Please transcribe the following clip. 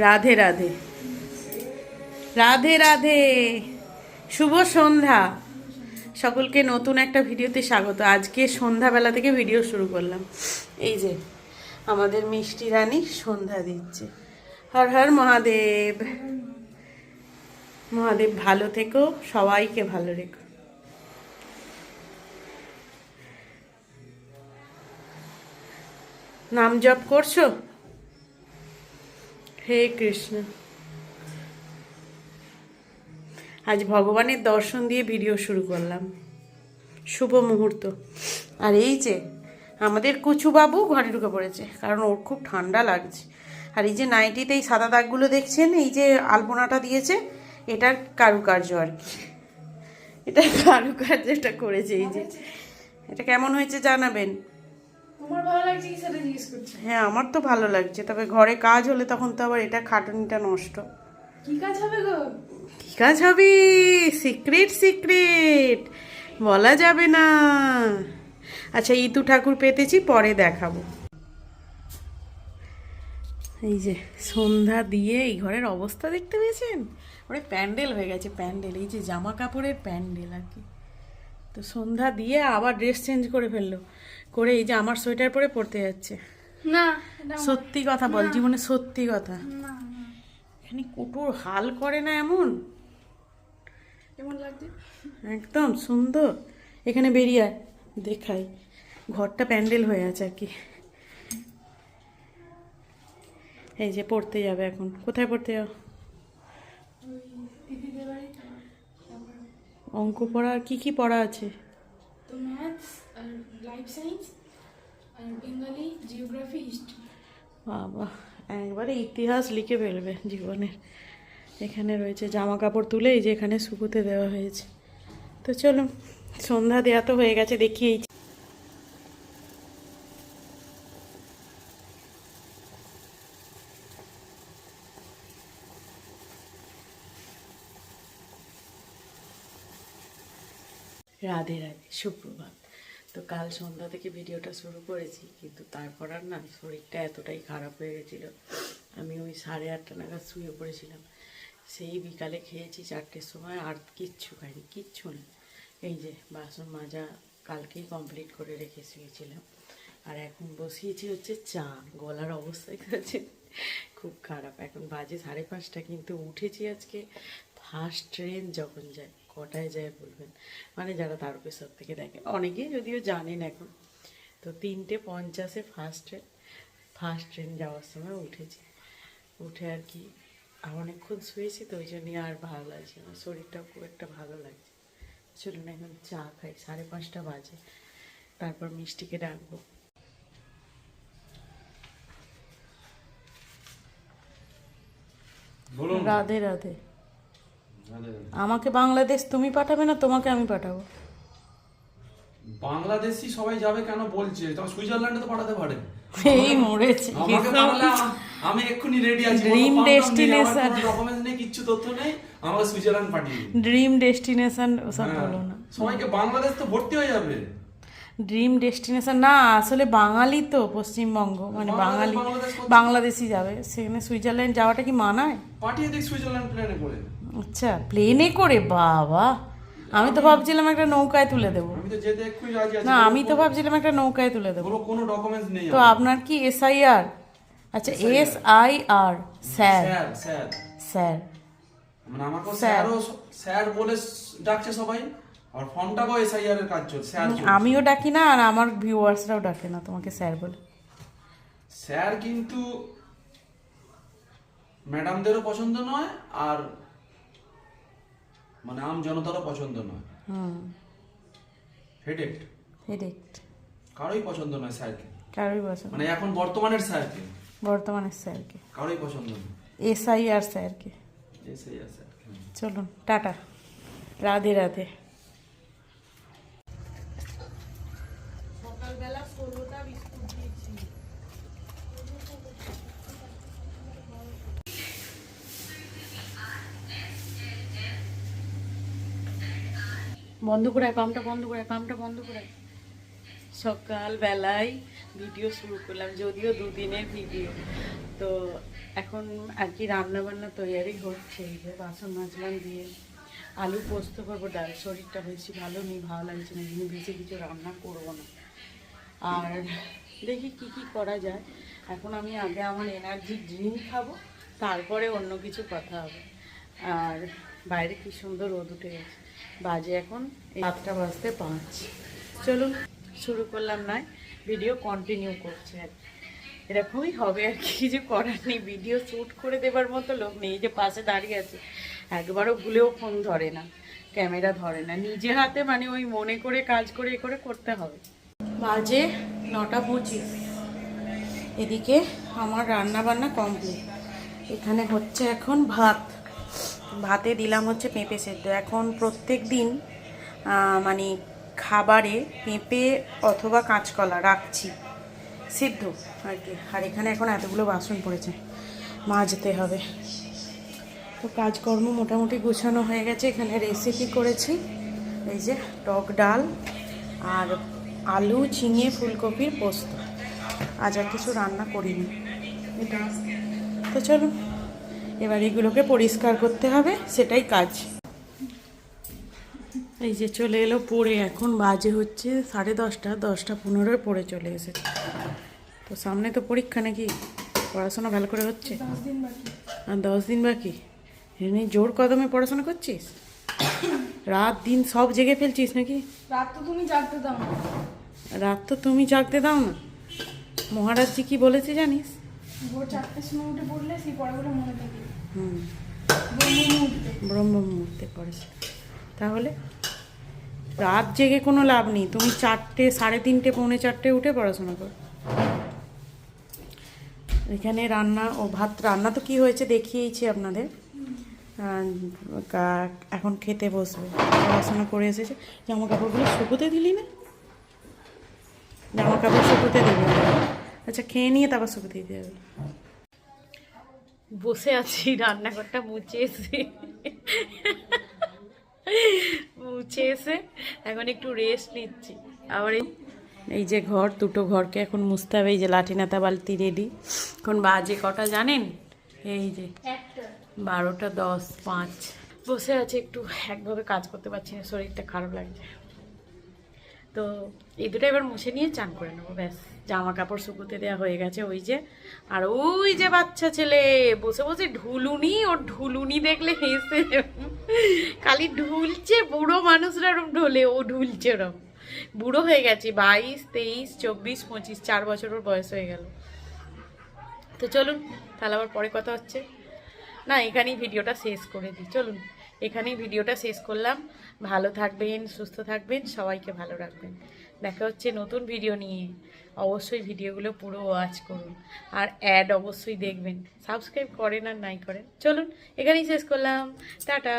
রাধে রাধে। রাধে রাধে। শুভ সন্ধ্যা। সকলকে নতুন একটা ভিডিওতে স্বাগত। আজকে সন্ধ্যাবেলা থেকে ভিডিও শুরু করলাম। এই যে, আমাদের মিষ্টি রানী সন্ধ্যা দিচ্ছে। হর হর মহাদেব। মহাদেব ভালো থেকো, সবাইকে ভালো রেখো। নাম জপ করছ? হে কৃষ্ণ। আজ ভগবানের দর্শন দিয়ে ভিডিও শুরু করলাম। শুভ মুহূর্ত। আর এই যে আমাদের কুচুবাবু ঘরে ঢুকে পড়েছে, কারণ ওর খুব ঠান্ডা লাগছে। আর এই যে নাইটিতে এই সাদা দাগগুলো দেখছেন, এই যে আলপনাটা দিয়েছে, এটার কারুকার্য আর কি। এটা কারুকার্যটা করেছে এই যে। এটা কেমন হয়েছে জানাবেন? তোমার ভালো লাগছে কি সেটা জিজ্ঞেস করছি? হ্যাঁ আমার তো ভালো লাগছে। তবে ঘরে কাজ হলে তখন তো আবার এটা খাটুনিটা নষ্ট। কি কাজ হবে গো? কি কাজ হবে? Secret secret. বলা যাবে না। আচ্ছা ইতু ঠাকুর পেতেছি পরে দেখাবো। এই যে সন্ধ্যা দিয়ে এই ঘরের অবস্থা দেখতে পেয়েছেন? ওরা প্যান্ডেল হয়ে গেছে প্যান্ডেল। এই যে জামা কাপড়ের প্যান্ডেল আর কি। তো সন্ধ্যা দিয়ে আবার ড্রেস চেঞ্জ করে ফেলল। করে এই যে আমার সোয়েটার পরে পড়তে যাচ্ছে। না সত্যি কথা বল জীবনে সত্যি কথা। এখানে কুটুর হাল করে না এমন। লাগছে? একদম সুন্দর। এখানে বেরিয়ে আয় দেখাই। ঘরটা প্যান্ডেল হয়ে আছে আর কি। এই যে পড়তে যাবে এখন। কোথায় পড়তে যাও দিদিদের বাড়ি অঙ্ক পড়া আর কি কি পড়া আছে? তো ম্যাথস আর লাইফ সায়েন্স আর বেঙ্গলি জিওগ্রাফি হিস্ট্রি বাবা একবারে ইতিহাস লিখে ফেলবে জীবনের এখানে রয়েছে জামা কাপড় তুলেই এই যে এখানে শুকোতে দেওয়া হয়েছে। তো চলো সন্ধ্যা দেওয়া তো হয়ে গেছে দেখি এই রাধে রাধে, সুপ্রভাত। তো কাল সন্ধ্যা থেকে ভিডিওটা শুরু করেছি, কিন্তু তারপর আর না, শরীরটা এতটাই খারাপ হয়ে গেছিল। আমি ওই সাড়ে আটটা নাগাদ শুয়ে পড়েছিলাম। সেই বিকালে খেয়েছি চারটের সময়, আর কিচ্ছু খাইনি, কিচ্ছু না। এই যে বাসন মাজা কালকেই কমপ্লিট করে রেখে শুয়েছিলাম। আর এখন বসিয়েছি হচ্ছে চা, গলার অবস্থায় আছে খুব খারাপ। এখন বাজে সাড়ে পাঁচটা, কিন্তু উঠেছি আজকে ফার্স্ট ট্রেন যখন যায়। কটায় যায় বলবেন? মানে যারা তারকেশ্বর থেকে দেখে অনেকেই যদিও জানেন এখন। তো তিনটে পঞ্চাশে ফার্স্ট ট্রেন ফার্স্ট ট্রেন যাওয়ার সময় উঠেছি। উঠে আর কি আর অনেকক্ষণ শুয়েছি তো ওই জন্যই আর ভালো লাগছে না। শরীরটাও খুব একটা ভালো লাগছে চলুন এখন চা খাই সাড়ে পাঁচটা বাজে। তারপর মিষ্টিকে ডাকবো। রাধে রাধে। আমাকে বাংলাদেশ তুমি পাঠাবে না তোমাকে আমি পাঠাবো। বাংলাদেশি সবাই যাবে কেন বলছে? তখন সুইজারল্যান্ডে তো পাঠাতে পারে। এই মরেছি। আমি এক্ষুনি রেডি আছি। Dream destination. ডকুমেন্ট নেই কিচ্ছু তথ্য নেই। আমাকে সুইজারল্যান্ড পাঠিয়ে দিন। ড্রিম ডেস্টিনেশন ওসব হ্যাঁ। বলো না। সবাইকে বাংলাদেশ তো ভর্তি হয়ে যাবে। ড্রিম ডেস্টিনেশন না আসলে বাঙালি তো পশ্চিমবঙ্গ। মানে বাঙালি বাংলাদেশ বাংলাদেশি যাবে। সেখানে সুইজারল্যান্ড যাওয়াটা কি মানায়? পাঠিয়ে দিক সুইজারল্যান্ড প্লেনে করে। আচ্ছা প্লেনে করে? বাবা আমি তো ভাবছিলাম একটা নৌকায় তুলে দেবো। আমি তো যেতে এক্ষুনি রাজি আছি। না আমি তো ভাবছিলাম একটা নৌকায় তুলে দেবো। কোনো ডকুমেন্টস নেই তো আপনার কি এস আই আর আচ্ছা S I R sir. Sir sir. মানে আমাকে স্যার। স্যারও স্যার বলে ডাকছে সবাই। আর ফর্মটাকেও এসআইআর এর কাজ চলছে স্যার। আমিও ডাকি না আর আমার ভিউয়ার্সরাও ডাকে না তোমাকে স্যার বলে। স্যার কিন্তু ম্যাডামদেরও পছন্দ নয় আর মানে আম জনতারও পছন্দ নয়। হুম। হেডেক হেডেক্ট কারোই পছন্দ নয় স্যারকে। কারোই পছন্দ মানে এখন বর্তমানের স্যারকে? বর্তমানের স্যারকে। কারোই পছন্দ নয়। এস আই আর স্যারকে। এসআই স্যার চলুন টাটা। রাধে রাধে। বন্ধ করে পাম্পটা বন্ধ করে পাম্পটা বন্ধ করে সকালবেলায় ভিডিও শুরু করলাম, যদিও দুদিনের ভিডিও তো এখন আর কি রান্না বান্না তৈরি হচ্ছে, এই যে বাসন মাজলাম দিয়ে। আলু পোস্ত করব, ডাল, শরীরটা বেশি ভালো নেই, ভালো লাগছে না কিন্তু বেশি কিছু রান্না করব না। আর দেখি কি কি করা যায়। এখন আমি আগে আমার এনার্জি ড্রিঙ্ক খাব, তারপরে অন্য কিছু কথা হবে। আর বাইরে কি সুন্দর রোদ উঠে গেছে। বাজে এখন সাতটা বাজতে পাঁচ। চলুন, শুরু করলাম নয় ভিডিও কন্টিনিউ করছে। আর। এরকমই হবে আর কি, কিছু করার নেই ভিডিও শ্যুট করে দেবার মতো লোক নেই যে পাশে দাঁড়িয়ে আছে। একবারও ভুলেও ফোন ধরে না ক্যামেরা ধরে না নিজে হাতে মানে ওই মনে করে, কাজ করে, এ করে করতে হবে। বাজে নটা পঁচিশ। এদিকে আমার রান্না বান্না কমপ্লিট এখানে হচ্ছে এখন ভাত। ভাতে দিলাম হচ্ছে পেঁপে সেদ্ধ। এখন প্রত্যেক দিন মানে খাবারে পেঁপে অথবা কাঁচকলা রাখছি, সিদ্ধ আর কি। আর এখানে এখন এতগুলো বাসন পড়েছে, মাজতে হবে। তো কাজকর্ম মোটামুটি গুছানো হয়ে গেছে। এখানে রেসিপি করেছি, এই যে টক ডাল আর আলু, ঝিঙে, ফুলকপির পোস্ত। আজ আর কিছু রান্না করিনি। এটা। তো চলো। এবার এগুলোকে পরিষ্কার করতে হবে সেটাই কাজ। এই যে চলে এলো পড়ে এখন বাজে হচ্ছে সাড়ে দশটা দশটা পনেরোয় পড়ে চলে এসেছে। তো সামনে তো পরীক্ষা নাকি পড়াশোনা ভালো করে হচ্ছে? আর দশ দিন বাকি? এমনি জোর কদমে পড়াশোনা করছিস? রাত দিন সব জেগে ফেলছিস নাকি? রাত তো তুমি জাগতে দাও না। রাত তো তুমি জাগতে দাও না। মহারাজজি কি বলেছে জানিস? ভোর চারটের সময় উঠে পড়লে সেই পড়াগুলো মনে থাকে। হুম। ব্রহ্ম মুহূর্তে পড়েছে তাহলে রাত জেগে কোনো লাভ নেই। তুমি চারটে, সাড়ে তিনটে, পৌনে চারটে উঠে পড়াশোনা করো। এখানে রান্না ও ভাত রান্না তো কি হয়েছে দেখিয়েছি আপনাদের। এখন খেতে বসবে। পড়াশোনা করে এসেছে। জামা কাপড়গুলো শুকোতে দিলি না? জামা কাপড় শুকোতে দিবি। আচ্ছা খেয়ে নিয়ে তারপর শুকোতে দিতে হবে। বসে আছি রান্নাঘরটা মুছে এসে। মুছে এসে এখন একটু রেস্ট নিচ্ছি। আবার এই এই যে ঘর দুটো ঘরকে এখন মুছতে হবে এই যে লাঠি নাতা বালতি রেডি এখন বাজে কটা জানেন? এই যে বারোটা দশ পাঁচ। বসে আছে একটু একভাবে কাজ করতে পারছি না শরীরটা খারাপ লাগছে। তো এই দুটো এবার মুছে নিয়ে চান করে নেব ব্যাস। জামা কাপড় শুকোতে দেওয়া হয়ে গেছে ওই যে। আর ওই যে বাচ্চা ছেলে, বসে বসে ঢুলুনি, ওর ঢুলুনি দেখলে হেসে খালি ঢুলছে বুড়ো মানুষরা ওরম ঢোলে, ও ঢুলছে ওরম। বুড়ো হয়ে গেছে, বাইশ, তেইশ, চব্বিশ, পঁচিশ, চার বছর ওর বয়স হয়ে গেল। তো চলুন, তাহলে আবার পরে কথা হচ্ছে। না, এখানেই ভিডিওটা শেষ করে দিই, চলুন। এখানেই ভিডিওটা শেষ করলাম। ভালো থাকবেন, সুস্থ থাকবেন, সবাইকে ভালো রাখবেন। দেখা হচ্ছে নতুন ভিডিও নিয়ে। অবশ্যই ভিডিওগুলো পুরো ওয়াচ করুন। আর অ্যাড অবশ্যই দেখবেন। সাবস্ক্রাইব করেন আর নাই করেন। চলুন, এখানেই শেষ করলাম। টাটা!